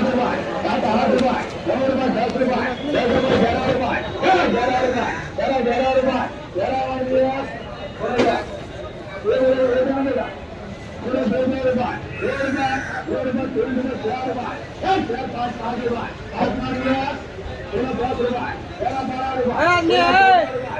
पाँच रुपए सात आठ रुपए नौ रुपए दस रुपए दस रुपए ग्यारह रुपए ग्यारह रुपए ग्यारह ग्यारह रुपए ग्यारह वन दिवस पाँच रुपए पाँच रुपए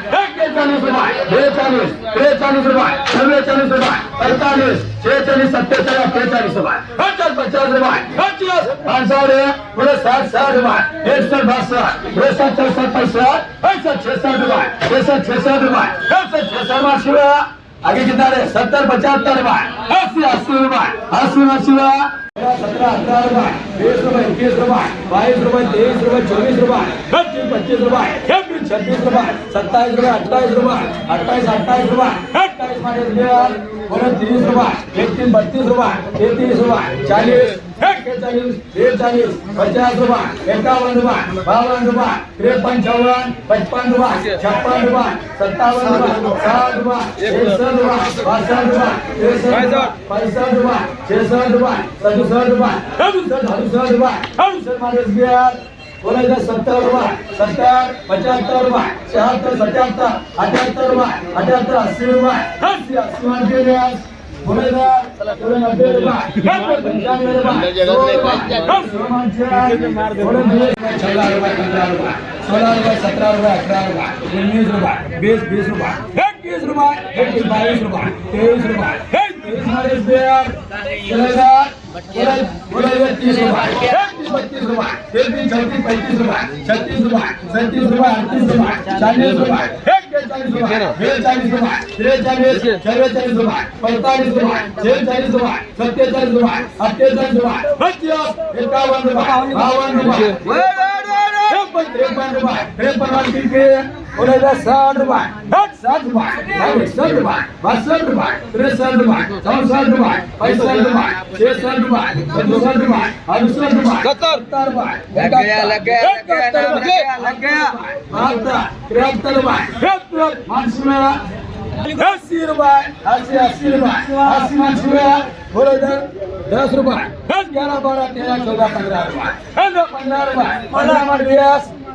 पचास पचास रुपये. पचास पांचावले पुढे साठ साठ रुपये. एकसठ बासष्ट. त्रेसष्ट चौसष्ट पैसष्ट पैसष्ट छेसष्ट रुपये. छेसष्ट छेसष्ट रुपये. पैसष्ट छेसष्ट रुपये आगे कितना रे? सत्तर पचहत्तर रुपये. अस्सी अस्सी रुपये. अस्सी अस्सी रुपये. सत्रह अठारह रुपये. बीस रुपये इक्कीस रुपये. बाईस रुपये तेईस रुपये चौबीस रुपये. पच्चीस पच्चीस रुपये. छब्बीस रुपये सत्ताईस रुपये अट्ठाईस रुपये अट्ठाईस अट्ठाईस रुपये बिहार बोलो तीस रुपये एकतीस बत्तीस रुपये तैतीस रुपये चालीस एक्केचाळीस बेचाळीस पचास रुपये एकावन्न रुपये बावन्न रुपये त्रेपन्न चौवन्न पचपन्न रुपये छप्पन रुपये सत्तावन्न रुपये साठ रुपये एकसष्ट रुपये बासष्ट रुपये त्रेसष्ट पैसष्ट रुपये छेसष्ट रुपये सदुसष्ट रुपये सदुसष्ट अडुसष्ट रुपये माणूस बिहार बोलायचं सत्तर रुपये सत्तर पच्याहत्तर रुपये शहात्तर सत्याहत्तर अठ्याहत्तर रुपये अठ्याहत्तर अस्सी रुपये. अस्सी अस्सी बोलायचं थोडे नब्बे रुपये. पंच्याण्णव रुपये. सौ रुपये. उन्नीस रुपये. बीस बीस रुपये एकवीस रुपये बावीस रुपये. तेईस रुपये. तेईस माणूस बिहार बोलायचं बोलाय- बोलायचं तीस रुपये एकतीस बत्तीस रुपये तेहतीस चौतीस पैतीस रुपये छत्तीस रुपये सत्तीस रुपये अडतीस रुपये चाळीस रुपये एक्केचाळीस रुपये बेचाळीस रुपये त्रेचाळीस चव्वेचाळीस रुपये पैंतालीस रुपये शेहेचाळीस रुपये सत्तेचाळीस रुपये अठ्ठेचाळीस रुपये पस्तीस एकावन्न रुपये बावन्न रुपये त्रेपन्न त्रेपन्न रुपये त्रेपन्न वाली बोलायचं साठ रुपये साठ रुपये साठ रुपये बासष्ट रुपये त्रेसष्ट रुपये चौसष्ट रुपये पैसष्ट रुपये छेसष्ट रुपये सदुसष्ट रुपये अडुसष्ट रुपये सत्तर रुपये लग गया, लग गया, लग गया, लग गया, लग गया. बहात्तर त्र्याहत्तर रुपये त्र्याहत्तर माणसं मिळा अस्सी रुपये अस्सी अस्सी रुपये अस्सी माणसं मिळा बोलो इधर दस रुपये ग्यारह बारह तेरह चौदह पंद्रह रुपये पंद्रह रुपये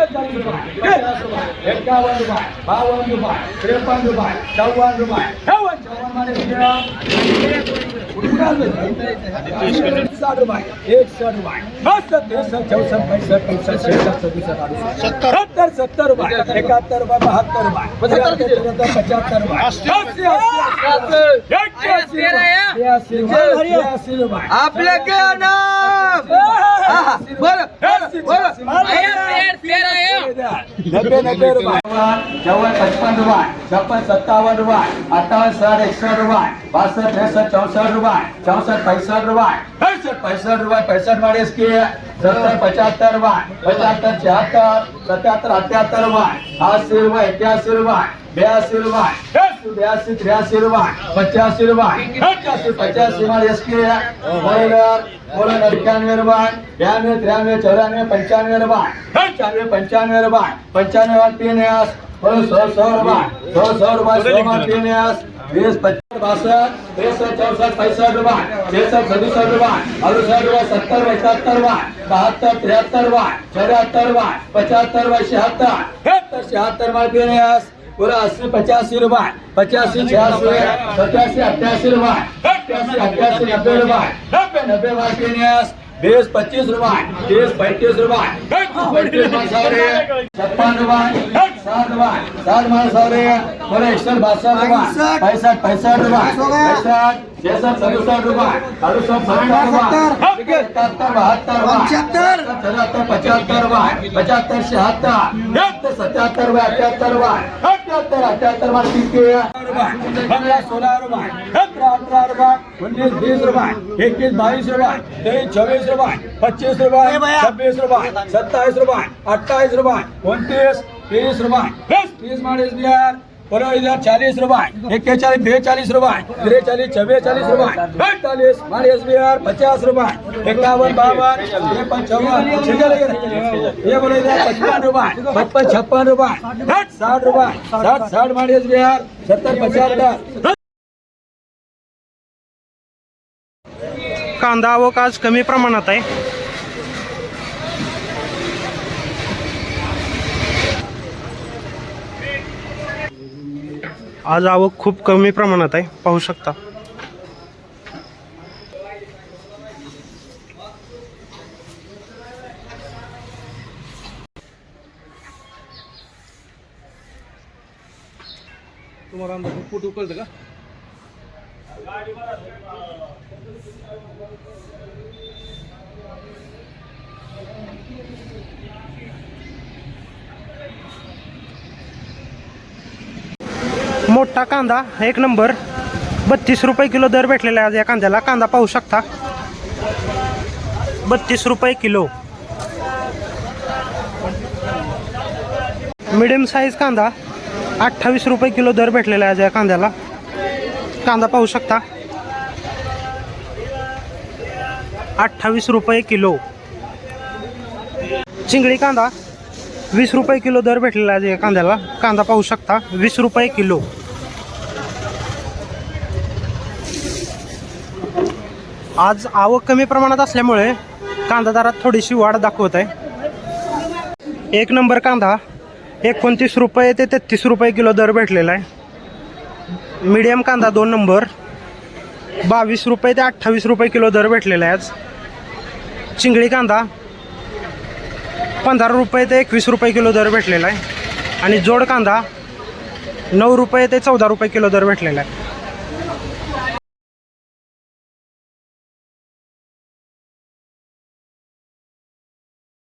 अठ्ठेचाळीस रुपये पन्नास रुपये एकावन्न रुपये बावन्न रुपये त्रेपन्न रुपये चव्वन्न रुपये चव्वन्न चव्वन्नमध्ये साठ रुपये एकसष्ट रुपये बासष्ट त्रेसष्ट चौसष्ट पैसष्ट पैसष्ट छेसष्ट नब्बे नब्बे रुपये. चौवन पचपन रुपये छप्पन सत्तावन रुपये अट्ठावन साठ एकसठ रुपये बासठ तिरसठ चौसठ रुपये चौसठ पैंसठ रुपये पैंसठ पैंसठ रुपये पैंसठ मारे इसकी सत्तर पचहत्तर वाय. पचहत्तर छिहत्तर सत्याहत्तर अठ्याहत्तर वाय. अस्सी रुपये इक्यासी रुपये बयासी रुपये बयासी त्र्यासी रुपये पचासी रुपये पचासी पचासी मारे इसकी बोलर बोलर इक्यानवे रुपये ब्यानवे त्र्यानवे चौरानवे पंचानवे रुपये पंचानवे पंचानवे रुपये पंचानवे तीन यास बोलो सौ सौ रुपये सौ सौ रुपये सौ में तीन यास बीस पचास बासठ तिरसठ चौसठ पैंसठ रुपये छसठ सदुसठ रुपये अड़सठ रुपये सत्तर पचहत्तर रुपये बहत्तर तिहत्तर रुपये चौहत्तर रुपये पचहत्तर रुपये छिहत्तर छिहत्तर में तीन यास पूरा अस्सी पचासी रुपये पचासी छियासी सत्यासी अट्ठासी रुपये अट्ठासी अट्ठासी नब्बे रुपये नब्बे नब्बे में तीन यास बीस पच्चीस रुपये तीस पैंतीस रुपये छप्पन रुपये साठ रुपये साठ मांसाहारी बरं एकसठ बासष्ट रुपये पैंसठ पैंसठ रुपये छसठ सदुसष्ट रुपये अडुसष्ट सत्तर रुपये एकाहत्तर बहात्तर पंच्याहत्तर. चौहत्तर पचहत्तर रुपये पचहत्तर शहात्तर सत्याहत्तर रुपये अठ्याहत्तर रुपये अठ्याहत्तर अठ्याहत्तर रुपये रुपये पंधरा सोळा रुपये. सतरा अठरा रुपये. उन्नीस बीस रुपये. एकवीस बावीस रुपये. तेईस चौबीस रुपये. पच्चीस रुपये. छब्बीस रुपये. सत्ताईस रुपये. अट्ठाईस रुपये. उनतीस तीस रुपये. तीस माणीस बिहार. बरोबर हजार चालीस रुपये एक्केचालीस बेचालीस रुपये त्रेचालीस चव्वेचालीस रुपये पैंतालीस माणीस बिहार पचास रुपये इक्यावन बावन त्रेपन चौवन ये बोले इधर पचपन रुपये पचपन छप्पन रुपये साठ रुपये साठ साठ माणीस बिहार सत्तर पचहत्तर कांदा आवक आज कमी प्रमाणात आहे. आज आवक खूप कमी प्रमाणात आहे. पाहू शकता. तुम्हाला अंदाज फोटो कळतं का? मोठा कांदा एक नंबर. बत्तीस रुपये किलो दर भेटलेला आहे आज या कांद्याला. कांदा पाहू शकता. बत्तीस रुपये किलो. मिडियम साईज कांदा अठ्ठावीस रुपये किलो दर भेटलेला आहे आज या कांद्याला. कांदा पाहू शकता. अठ्ठावीस रुपये किलो. चिंगळी कांदा वीस रुपये किलो दर भेटलेला आहे या कांद्याला. कांदा पाहू शकता वीस रुपये किलो. आज आवक कमी प्रमाणात असल्यामुळे कांदा दरात थोडीशी वाढ दाखवत आहे. एक नंबर कांदा एकोणतीस रुपये ते तेहतीस रुपये किलो दर भेटलेला आहे. मीडियम कांदा दोन नंबर बावीस रुपये ते अठ्ठावीस रुपये किलो दर भेटलेला आहे आज. चिंगळी कांदा पंधरा रुपये ते एकवीस रुपये किलो दर भेटलेला आहे. आणि जोड कांदा नऊ रुपये ते चौदा रुपये किलो दर भेटलेला आहे.